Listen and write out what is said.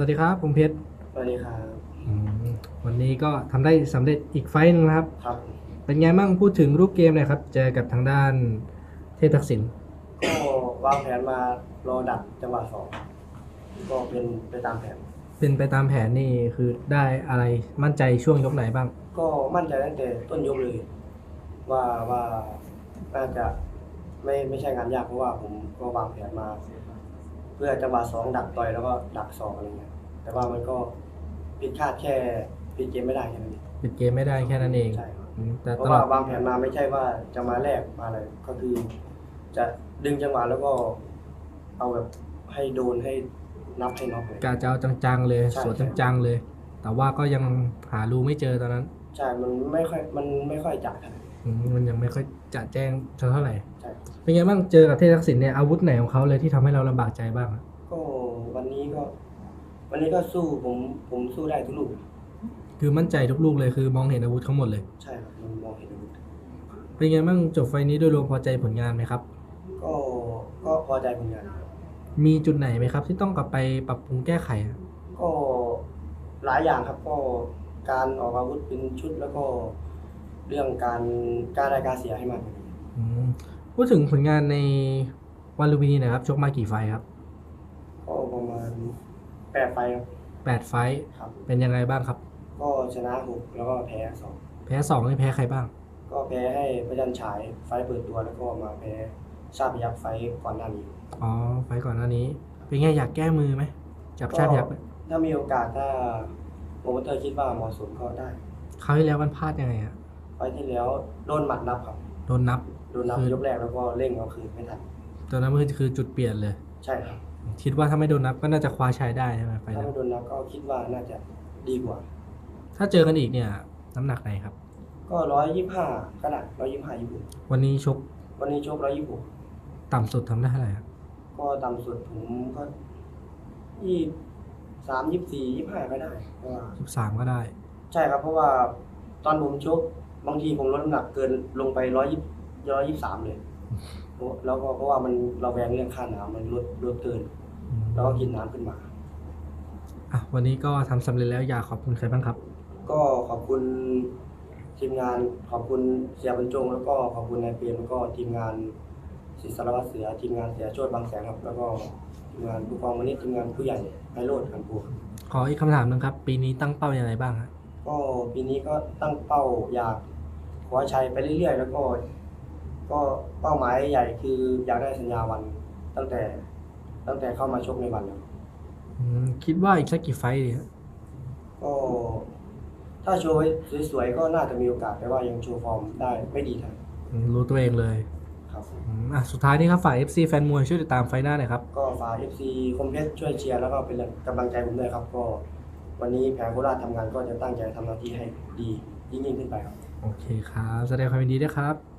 สวัสดีครับผมเพชรสวัสดีครับอืมวันนี้ก็ทำได้สำเร็จอีกไฟต์หนึงนะครับ ครับ เป็นไงบ้างพูดถึงรูปเกมหน่อยครับ เจอกับทางด้านเทพทักษิณก็วางแผนมารอดักจังหวะสองก็เป็นไปตามแผน เป็นไปตามแผนนี่คือได้อะไรมั่นใจช่วงยกไหนบ้าง ก็มั่นใจตั้งแต่ต้นยกเลย ว่าว่าน่าจะไม่ไม่ใช่งานยากเพราะว่าผมก็วางแผนมา เพื่อจังหวะสองดักต่อยแล้วก็ดักสองอะไรเงี้ยแต่ว่ามันก็ผิดคาดแค่ปิดเกมไม่ได้แค่นั้นเองปิดเกมไม่ได้แค่นั้นเองใช่ครับอืมแต่เพตราะลอว่าดวางแผนมาไม่ใช่ว่าจะมาแลกมาอะไรก็คือ จะดึงจังหวะแล้วก็ เอาแบบให้โดนให้นับให้น็อกเลย กาจะเอาจังๆเลยใช่ สวนใช่จังๆเลย แต่ว่าก็ยังหารูไม่เจอตอนนั้น ใช่ มันไม่ค่อย มันไม่ค่อยจัดเท่าไหร่อื มมันยังไม่ค่อยจะแจ้งเท่าไหร่ใช่เป็นไงบ้างเจอกับเทพทักษิณเนี่ยอาวุธไหนของเขาเลยที่ทำให้เราลำบากใจบ้างอะก็วันนี้ก็ วันนี้ก็สู้ผมผมสู้ได้ทุกลูก คือมั่นใจทุกลูกเลยคือมองเห็นอาวุธเขาหมดเลย ใช่ครับมันมองเห็นอาวุธเป็นไงบ้างจบไฟล์นี้โดยรวมพอใจผลงานไหมครับ ก็ก็พอใจผลงานครับมีจุดไหนไหมครับ ที่ต้องกลับไปปรับปรุงแก้ไขอะก็หลายอย่างครับก็การออกอาวุธเป็นชุดแล้วก็ เรื่องการกล้ารได้กล้ารเสียให้มากกว่านี้อืมพูดถึงผลงานในวันลุมพินีหนะครับชกมากี่ไฟล์ครับก็ประมาณแปดไฟล์ครับแปดไฟล์ครับ เป็นยังไงบ้างครับ ก็ชนะหกแล้วก็แพ้สองแพ้สองนี่แพ้ใครบ้าง ก็แพ้ให้พระจันทร์ฉายไฟล์เปิดตัวแล้วก็มาแพ้ชาติพยักษ์ไฟล์ก่อนหน้านี้ อ๋อไฟล์ก่อนหน้านี้ เป็นไงอยากแก้มือไหมจับชาติยักษ์เนี่ยถ้ามีโอกาสถ้าโปรโมเตอร์คิดว่าเหมาะสมก็ได้ คราวที่แล้วมันพลาดยังไงอะ ไฟล์ที่แล้วโดนหมัดนับครับ โดนนับ โดนนับคือ ยกแรกแล้วก็เร่งเอาคืนไม่ทัน ตอนนั้นมันคือจุดเปลี่ยนเลย ใช่ครับ คิดว่าถ้าไม่โดนนับก็น่าจะคว้าชัยได้ใช่ไหมไฟล์ถ้านั้นไม่โดนนับก็คิดว่าน่าจะดีกว่า ถ้าเจอกันอีกเนี่ยน้ำหนักไหนครับ ก็ร้อยยี่ห้าก็ได้ร้อยยี่ห้ายี่หกวันนี้ชกวันนี้ชกร้อยยี่หกต่ำสุดทำได้เท่าไหร่ครับก็ต่ำสุดผมก็ยี่สามยี่สี่ยี่ห้าก็ได้เพราะว่าสิบสามก็ได้ ใช่ครับ เพราะว่าตอนผมชก บางทีผมลดน้ำหนักเกินลงไปร้อยยี่ร้อยยี่สามเลยเพราะแล้วก็เพราะว่ามันเราแวงเรื่องค่าน้ำมันลดลดเกินอืมแล้วก็กินน้ำขึ้นมาอะวันนี้ก็ทำสำเร็จแล้วอยากขอบคุณใครบ้างครับ ก็ขอบคุณทีมงานขอบคุณเสียบรรจง แล้วก็ขอบคุณนายเปรมแล้วก็ทีมงานศิษย์สารวัตรเสือทีมงานเสียโชดบางแสนครับแล้วก็ทีมงานผู้กองวันนี้ทีมงานผู้ใหญ่ไพโรดกันปูขออีกคำถามหนึงครับ ปีนี้ตั้งเป้าอย่างไรบ้างฮะ ก็ปีนี้ก็ตั้งเป้าอยากคว้าชัยไปเรื่อยๆ แล้วก็ ก็เป้าหมายใหญ่คืออยากได้สัญญาวันตั้งแต่ตั้งแต่เข้ามาชกในวันแล้วอืมคิดว่าอีกสักกี่ไฟต์ดีฮะก็ถ้าโชว์ไว้สวยๆก็น่าจะมีโอกาสแต่ว่ายังโชว์ฟอร์มได้ไม่ดีเท่าไหร่อืมรู้ตัวเองเลยครับ อืมอะสุดท้ายนี้ครับฝ่าย FC แฟนมวยช่วยติดตามไฟล์หน้าหน่อยครับ ก็ฝาก FC คมเพชรช่วยเชียร์แล้วก็เป็นกำลังใจผมด้วยครับ ก็ วันนี้แผงโคราชทำงานก็จะตั้งใจทำหน้าที่ให้ดียิ่งๆขึ้นไปครับ โอเคครับ แสดงความยินดีด้วยครับ